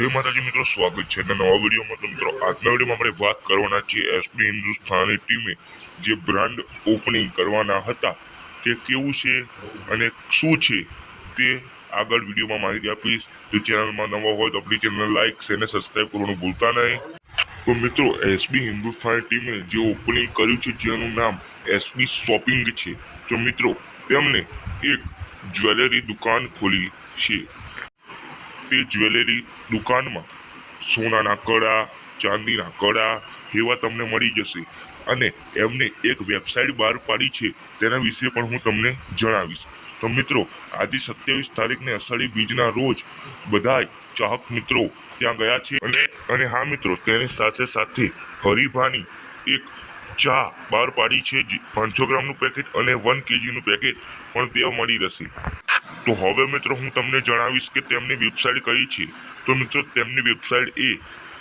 જય માતાજી મિત્રો, સ્વાગત છે અને નવા વિડીયોમાં મિત્રો, આજના વિડીયોમાં આપણે વાત કરવાના છીએ એસપી હિન્દુસ્તાની ટીમે જે બ્રાન્ડ ઓપનિંગ કરવાના હતા, તે કેવું છે અને શું છે તે આગળ વિડીયોમાં માહિતી આપીશ. જો ચેનલમાં નવા હોય તો આપણી ચેનલ લાઈક અને સબસ્ક્રાઈબ કરવાનું ભૂલતા નહીં. તો મિત્રો એસબી હિન્દુસ્તાની ટીમે જે ઓપનિંગ કર્યું છે, જેનું નામ એસબી શોપિંગ છે, તો મિત્રો, તેમને એક જ્વેલરી દુકાન ખોલી છે. તે જ્વેલરી દુકાનમાં. સોનાના કડા ચાંદીના કડા એવા તમને મળી જશે. અને એમને એક વેબસાઇટ બહાર પાડી છે, તેના વિશે પણ હું તમને જણાવીશ. તો મિત્રો, આજે સત્યાવીસ તારીખને અષાઢી બીજના રોજ બધાય ચાહક મિત્રો ત્યાં ગયા છે. અને અને હા મિત્રો, તેની સાથે સાથે હરિભાની એક ચા બહાર પાડી છે પાંચસો ગ્રામનું પેકેટ અને વન કેજીનું પેકેટ, પણ ત્યાં મળી રહેશે. તો હવે મિત્રો હું તમને જણાવીશ કે તેમની વેબસાઇટ કઈ છે. તો મિત્રો તેમની વેબસાઇટ એ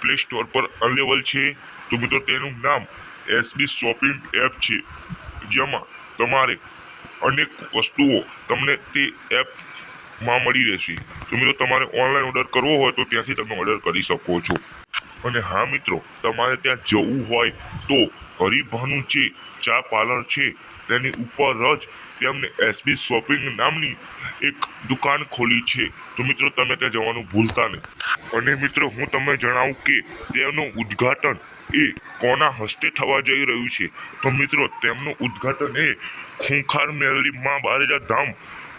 પ્લે સ્ટોર પર અવેલેબલ છે. તો મિત્રો તેનું નામ એસબી શોપિંગ એપ છે, જેમાં તમારે અનેક વસ્તુઓ તમને તે એપમાં મળી રહેશે. તો મિત્રો તમારે ઓનલાઈન ઓર્ડર કરવો હોય તો ત્યાંથી તમે ઓર્ડર કરી શકો છો. અને હા મિત્રો, તમારે ત્યાં જવું હોય તો હરિભાનું જે ચા પાર્લર છે, તેની ઉપર જ તેમને એસબી શોપિંગ નામની એક દુકાન ખોલી છે. તો મિત્રો, તમે ત્યાં જવાનું ભૂલતા નહીં. અને મિત્રો, હું તમને જણાવું કે તેનું ઉદ્ઘાટન એ કોના હસ્તે થવા જઈ રહ્યું છે? તો મિત્રો, તેમનું ઉદ્ઘાટન એ ખૂંખાર મેરલી માં બારેજા ધામ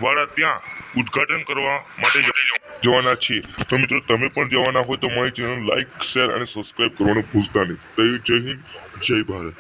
વાળા ત્યાં ઉદ્ઘાટન કરવા માટે જ- જવાના છીએ. તો મિત્રો, તમે પણ જવાના હોય તો મારી ચેનલ લાઈક શેર અને સબસ્ક્રાઇબ કરવાનું ભૂલતા નહીં. તો જય હિન્દ, જય ભારત.